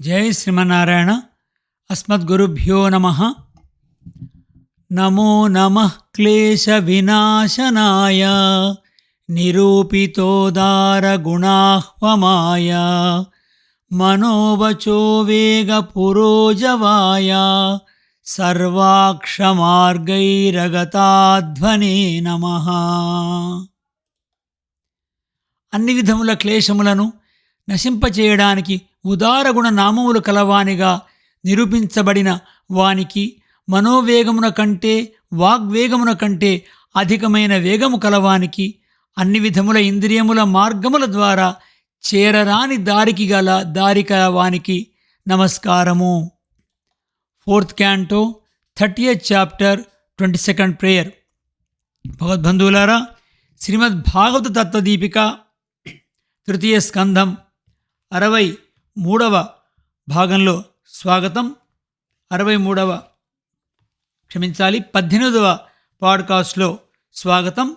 జై శ్రీమన్నారాయణ. అస్మద్గురుభ్యో నమ. నమో నమ క్లేశ వినాశనాయ నిరూపితోదారగుణాహ్వమాయ. మనోవచో వేగ పురోజవాయ సర్వాక్షమార్గైరగతాధ్వనే నమ. అన్ని విధముల క్లేశములను నశింపచేయడానికి ఉదారగుణ నామములు కలవానిగా నిరూపించబడిన వానికి మనోవేగమున కంటే వాగ్వేగమున కంటే అధికమైన వేగము కలవానికి అన్ని విధముల ఇంద్రియముల మార్గముల ద్వారా చేరరాని దారికి గల దారి కలవానికి నమస్కారము. Fourth canto thirtieth chapter twenty second prayer. భగవద్బంధువులారా శ్రీమద్ భాగవత తత్వదీపిక తృతీయ స్కంధం అరవై మూడవ భాగంలో స్వాగతం. అరవై మూడవ క్షమించాలి. పద్దెనిమిదవ పాడ్కాస్ట్లో స్వాగతం.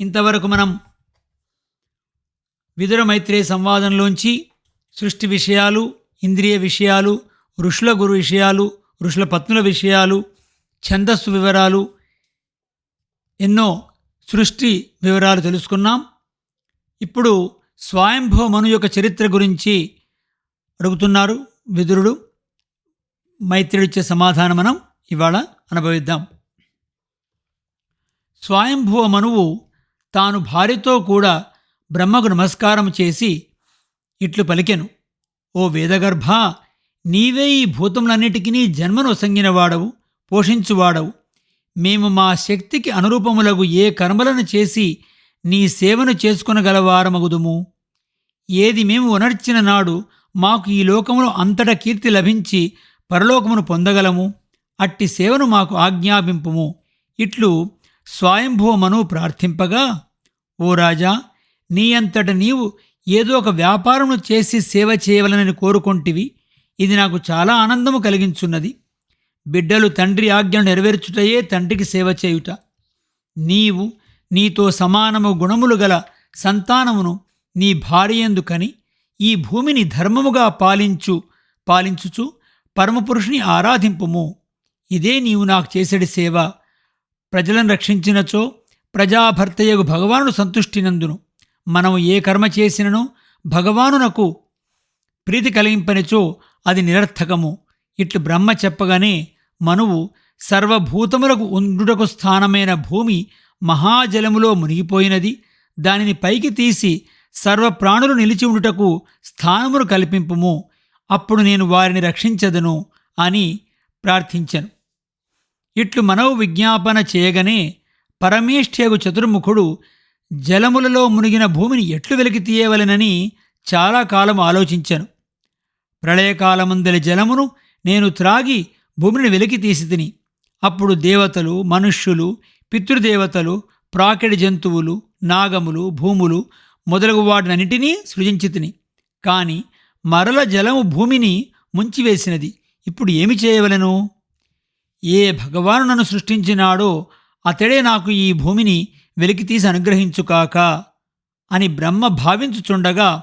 ఇంతవరకు మనం విదుర మైత్రేయ సంవాదంలోంచి సృష్టి విషయాలు ఇంద్రియ విషయాలు ఋషుల గురు విషయాలు ఋషుల పత్నుల విషయాలు ఛందస్సు వివరాలు ఎన్నో సృష్టి వివరాలు తెలుసుకున్నాం. ఇప్పుడు స్వయంభవ మను యొక్క చరిత్ర గురించి అడుగుతున్నారు విదురుడు. మైత్రుడిచ్చే సమాధానం మనం ఇవాళ అనుభవిద్దాం. స్వయంభువ మనువు తాను భార్యతో కూడా బ్రహ్మకు నమస్కారం చేసి ఇట్లు పలికెను. ఓ వేదగర్భ నీవే ఈ భూతములన్నిటికీ జన్మను సంగినవాడవు పోషించువాడవు. మేము మా శక్తికి అనురూపములగు ఏ కర్మలను చేసి నీ సేవను చేసుకొనగలవారమగుదుము. ఏది మేము ఉనర్చిన నాడు మాకు ఈ లోకములో అంతట కీర్తి లభించి పరలోకమును పొందగలము. అట్టి సేవను మాకు ఆజ్ఞాపింపుము. ఇట్లు స్వయంభూమను ప్రార్థింపగా ఓ రాజా నీ అంతట నీవు ఏదో ఒక వ్యాపారము చేసి సేవ చేయవలనని కోరుకొంటివి. ఇది నాకు చాలా ఆనందము కలిగించున్నది. బిడ్డలు తండ్రి ఆజ్ఞను నెరవేర్చుటయే తండ్రికి సేవ చేయుట. నీవు నీతో సమానము గుణములు గల సంతానమును నీ భార్యందు కని ఈ భూమిని ధర్మముగా పాలించు పాలించుచు పరమపురుషుని ఆరాధింపుము. ఇదే నీవు నాకు చేసేడి సేవ. ప్రజలను రక్షించినచో ప్రజాభర్తయగు భగవానుడు సంతుష్టినందును. మనము ఏ కర్మ చేసినను భగవానునకు ప్రీతి కలిగింపనిచో అది నిరర్థకము. ఇట్లు బ్రహ్మ చెప్పగానే మనువు సర్వభూతములకు ఉండుటకు స్థానమైన భూమి మహాజలములో మునిగిపోయినది. దానిని పైకి తీసి సర్వప్రాణులు నిలిచి ఉండుటకు స్థానమును కల్పింపుము. అప్పుడు నేను వారిని రక్షించదను అని ప్రార్థించను. ఇట్లు మనవు విజ్ఞాపన చేయగనే పరమేష్ఠ్యగు చతుర్ముఖుడు జలములలో మునిగిన భూమిని ఎట్లు వెలికి తీయవలెనని చాలా కాలం ఆలోచించను. ప్రళయకాలమందలి జలమును నేను త్రాగి భూమిని వెలికి తీసి తిని అప్పుడు దేవతలు మనుష్యులు పితృదేవతలు ప్రాకెడి జంతువులు నాగములు భూములు మొదలగు వాటినన్నిటినీ సృజించితిని. కాని మరల జలము భూమిని ముంచివేసినది. ఇప్పుడు ఏమి చేయవలెను? ఏ భగవాను నన్ను సృష్టించినాడో అతడే నాకు ఈ భూమిని వెలికితీసి అనుగ్రహించుకాక అని బ్రహ్మ భావించుచుండగా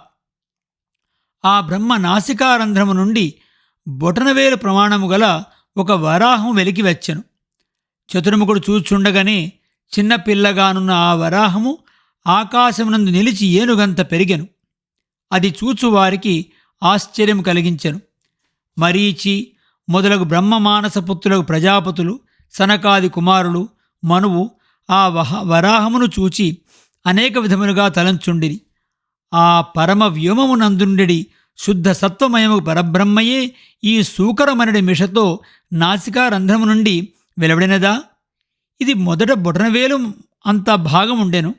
ఆ బ్రహ్మ నాసికారంధ్రము నుండి బొటనవేలు ప్రమాణము గల ఒక వరాహం వెలికి వచ్చెను. చతుర్ముఖుడు చూచుండగానే చిన్నపిల్లగానున్న ఆ వరాహము ఆకాశమునందు నిలిచి ఏనుగంత పెరిగెను. అది చూచువారికి ఆశ్చర్యం కలిగించెను. మరీచి మొదలగు బ్రహ్మమానసపుత్రులకు ప్రజాపతులు సనకాది కుమారులు మనువు ఆ వహ వరాహమును చూచి అనేక విధములుగా తలంచుండిరి. ఆ పరమ వ్యోమమునందుండెడి శుద్ధ సత్వమయము పరబ్రహ్మయే ఈ సూకరమనడి మిషతో నాసికా రంధ్రము నుండి వెలువడినదా? ఇది మొదట బొటనవేలు అంత భాగం ఉండెను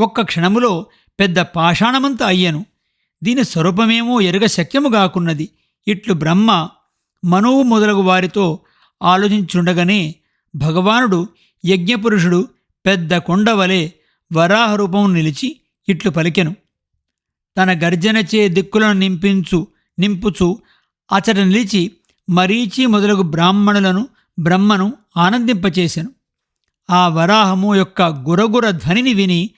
ఒక్క క్షణములో పెద్ద పాషాణమంత అయ్యను. దీని స్వరూపమేమో ఎరుగ శక్యము కాకున్నది ఇట్లు బ్రహ్మ మనువు మొదలగు వారితో ఆలోచించుండగానే భగవానుడు యజ్ఞపురుషుడు పెద్ద కొండవలే వరాహ రూపము నిలిచి ఇట్లు పలికెను. తన గర్జనచే దిక్కులను నింపించు నింపుచు అచట నిలిచి మరీచి మొదలగు బ్రాహ్మణులను బ్రహ్మను ఆనందింపచేశాను ఆ వరాహము యొక్క గురగుర ధ్వనిని విని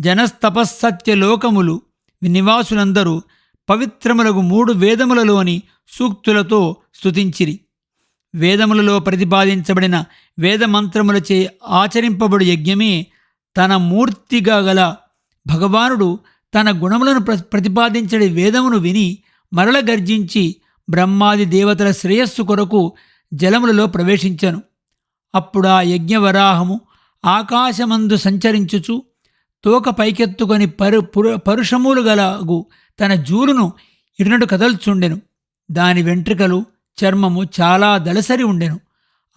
జనస్తపస్సత్యలోకములు నివాసులందరూ పవిత్రములకు మూడు వేదములలోని సూక్తులతో స్తుతించిరి. వేదములలో ప్రతిపాదించబడిన వేదమంత్రములచే ఆచరింపబడు యజ్ఞమే తన మూర్తిగా గల భగవానుడు తన గుణములను ప్ర- ప్రతిపాదించడి వేదమును విని మరల గర్జించి బ్రహ్మాది దేవతల శ్రేయస్సు కొరకు జలములలో ప్రవేశించను. అప్పుడా యజ్ఞవరాహము ఆకాశమందు సంచరించుచు తోక పైకెత్తుకొని పరు పురు- పరుషములు గలగు తన జూలును ఇటునటు కదల్చుండెను. దాని వెంట్రుకలు చర్మము చాలా దళసరి ఉండెను.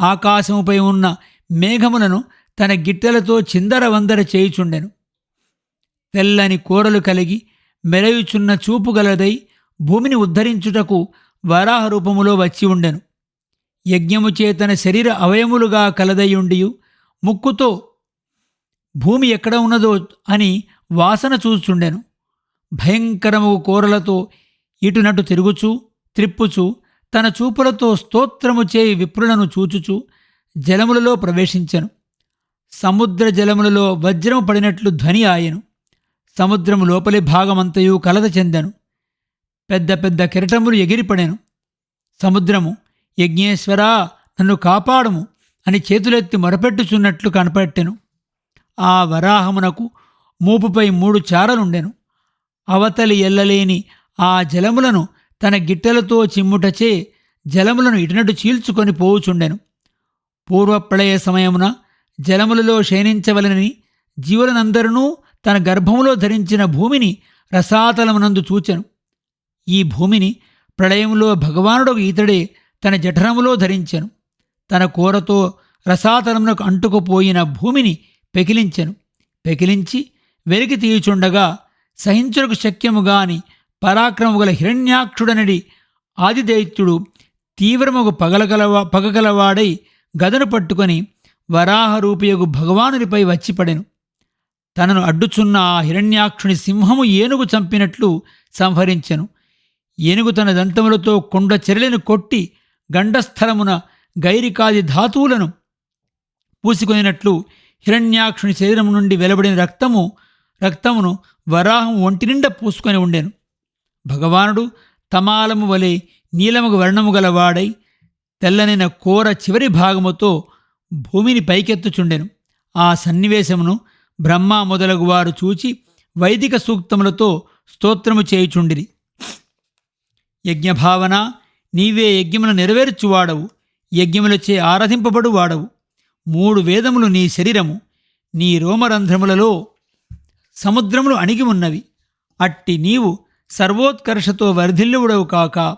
ఆకాశముపై ఉన్న మేఘములను తన గిట్టెలతో చిందర వందర చేయుచుండెను. తెల్లని కూరలు కలిగి మెరయుచున్న చూపు గలదై భూమిని ఉద్ధరించుటకు వరాహ రూపములో వచ్చి ఉండెను. యజ్ఞము చేతన శరీర అవయములుగా కలదయ్యుండియు ముక్కుతో భూమి ఎక్కడ ఉన్నదో అని వాసన చూచుండెను భయంకరము కూరలతో ఇటునటు తిరుగుచూ త్రిప్పుచు తన చూపులతో స్తోత్రము చేయి విప్రులను చూచుచూ జలములలో ప్రవేశించెను. సముద్ర జలములలో వజ్రము పడినట్లు ధ్వని ఆయను. సముద్రము లోపలి భాగమంతయు కలత చెందెను. పెద్ద పెద్ద కిరటములు ఎగిరిపడెను. సముద్రము యజ్ఞేశ్వరా నన్ను కాపాడము అని చేతులెత్తి మొరపెట్టుచున్నట్లు కనపెట్టెను ఆ వరాహమునకు మూపుపై మూడు చారలుండెను. అవతలి ఎల్లలేని ఆ జలములను తన గిట్టెలతో చిమ్ముటచే జలములను ఇటునటు చీల్చుకొని పోవుచుండెను. పూర్వప్రళయ సమయమున జలములలో శయనించవలనని జీవులనందరినూ తన గర్భములో ధరించిన భూమిని రసాతలమునందు చూచెను. ఈ భూమిని ప్రళయములో భగవానుడు ఈతడే తన జఠరములో ధరించెను. తన కూరతో రసాతలమునకు అంటుకుపోయిన భూమిని పెకిలించెను. పెకిలించి వెలికి తీయుచుండగా సహించులకు శక్యముగాని పరాక్రమము గల హిరణ్యాక్షుడనడి ఆదిదైత్యుడు తీవ్రముగు పగలగలవా పగగలవాడై గదను పట్టుకొని వరాహరూపియగు భగవానునిపై వచ్చిపడెను. తనను అడ్డుచున్న ఆ హిరణ్యాక్షుని సింహము ఏనుగు చంపినట్లు సంహరించెను. ఏనుగు తన దంతములతో కొండ చెరలిని కొట్టి గండస్థలమున గైరికాది ధాతువులను పూసుకొనినట్లు హిరణ్యాక్షుని శరీరం నుండి వెలువడిన రక్తము రక్తమును వరాహం ఒంటి నిండా పూసుకొని ఉండెను. భగవానుడు తమాలము వలె నీలముగు వర్ణము గలవాడై తెల్లనైన కూర చివరి భాగముతో భూమిని పైకెత్తుచుండెను. ఆ సన్నివేశమును బ్రహ్మ మొదలగు వారు చూచి వైదిక సూక్తములతో స్తోత్రము చేయుచుండిరి. యజ్ఞభావన నీవే యజ్ఞమును నెరవేర్చువాడవు యజ్ఞములచే ఆరాధింపబడు వాడవు మూడు వేదములు నీ శరీరము నీ రోమరంధ్రములలో సముద్రములు అణిగి ఉన్నవి. అట్టి నీవు సర్వోత్కర్షతో వర్ధిల్లువుడవు కాక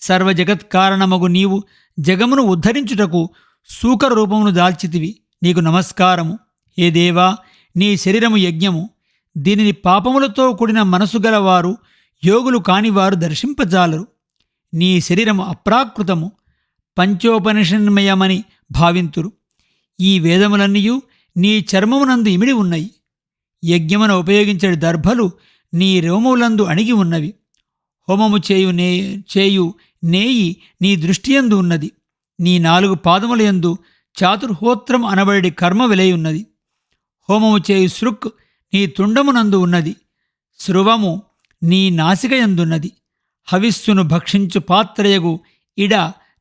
సర్వజగత్కారణమగు నీవు జగమును ఉద్ధరించుటకు సూకర రూపమును దాల్చితివి. నీకు నమస్కారము. ఏ దేవా నీ శరీరము యజ్ఞము. దీనిని పాపములతో కూడిన మనసు గలవారు యోగులు కానివారు దర్శింపజాలరు. నీ శరీరము అప్రాకృతము. పంచోపనిషన్మయమని భావింతురు. ఈ వేదములన్నీయు నీ చర్మమునందు ఇమిడి ఉన్నాయి. యజ్ఞమున ఉపయోగించే దర్భలు నీ రోమములందు అణిగి ఉన్నవి. హోమము చేయు నే చేయు నేయి నీ దృష్టియందు ఉన్నది. నీ నాలుగు పాదములయందు చాతుర్హోత్రం అనబడి కర్మ వెలయున్నది హోమము చేయు సృక్ నీ తుండమునందు ఉన్నది. శృవము నీ నాసికయందున్నది హవిస్సును భక్షించు పాత్రయగు ఇడ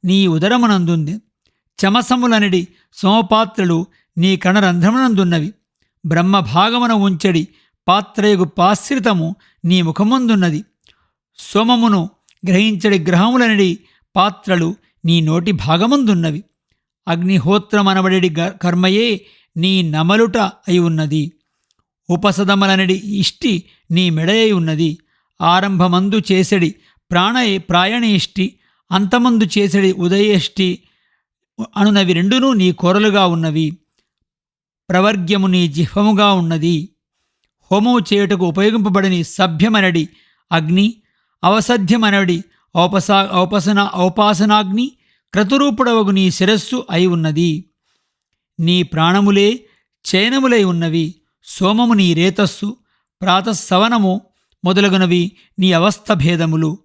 నీ ఉదరమునందుంది. చమసములనడి సోమపాత్రలు నీ కణరంధ్రమునందున్నవి. బ్రహ్మభాగమున ఉంచడి పాత్రయగు పాశ్రితము నీ ముఖముందున్నది. సోమమును గ్రహించడి గ్రహములనడి పాత్రలు నీ నోటి భాగమందున్నవి. అగ్నిహోత్రమనబడి కర్మయే నీ నమలుట అయి ఉన్నది ఉపసదమలనడి ఇష్టి నీ మెడయై ఉన్నది ఆరంభమందు చేసడి ప్రాణ ప్రాయణేష్టి అంతమందు చేసడి ఉదయేష్టి అనునవి రెండునూ నీ కొరలుగా ఉన్నవి. ప్రవర్గ్యము నీ జిహ్వముగా ఉన్నది. హోమము చేయుటకు ఉపయోగింపబడని సభ్యమనడి అగ్ని అవసధ్యమనడి ఔపసా ఔపసన ఔపాసనాగ్ని క్రతురూపుడవగు నీ శిరస్సు అయి ఉన్నది. నీ ప్రాణములే చయనములై ఉన్నవి. సోమము నీ రేతస్సు ప్రాతస్సవనము మొదలగునవి నీ అవస్థ భేదములు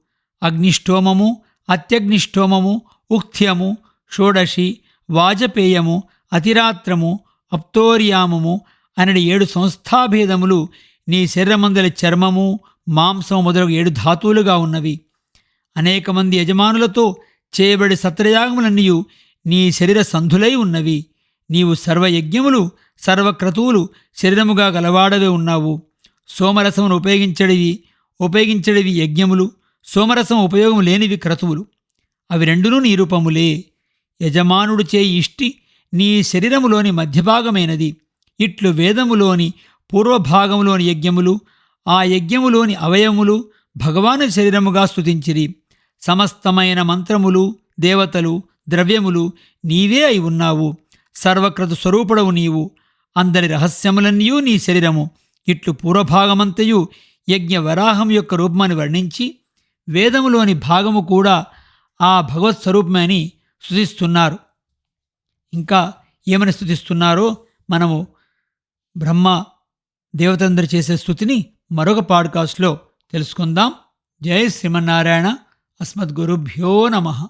అగ్నిష్టోమము అత్యగ్నిష్టోమము ఉక్థ్యము షోడశి వాజపేయము అతిరాత్రము అప్తోర్యామము అనడి ఏడు సంస్థాభేదములు నీ శరీరమందలి చర్మము మాంసం మొదలగు ఏడు ధాతువులుగా ఉన్నవి. అనేక మంది యజమానులతో చేయబడి సత్రయాగములన్నీ నీ శరీర సంధులై ఉన్నవి. నీవు సర్వయజ్ఞములు సర్వక్రతువులు శరీరముగా గలవాడవే ఉన్నావు. సోమరసమును ఉపయోగించడివి ఉపయోగించడివి యజ్ఞములు సోమరసం ఉపయోగం లేనివి క్రతువులు. అవి రెండునూ నీ రూపములే. యజమానుడు చే ఇష్టి నీ శరీరములోని మధ్యభాగమైనది. ఇట్లు వేదములోని పూర్వభాగములోని యజ్ఞములు ఆ యజ్ఞములోని అవయములు భగవాను శరీరముగా స్తుతించిరి. సమస్తమైన మంత్రములు దేవతలు ద్రవ్యములు నీవే అయి ఉన్నావు. సర్వకృత స్వరూపుడవు నీవు. అందరి రహస్యములన్నీయూ నీ శరీరము. ఇట్లు పూర్వభాగమంతయు యజ్ఞ వరాహం యొక్క రూపమని వర్ణించి వేదములోని భాగము కూడా ఆ భగవత్ స్వరూపమని స్థుతిస్తున్నారు ఇంకా ఏమని స్థుతిస్తున్నారో మనము బ్రహ్మ దేవతందరు చేసే స్థుతిని మరొక పాడ్కాస్ట్లో తెలుసుకుందాం. జై శ్రీమన్నారాయణ. అస్మద్గురుభ్యో నమః.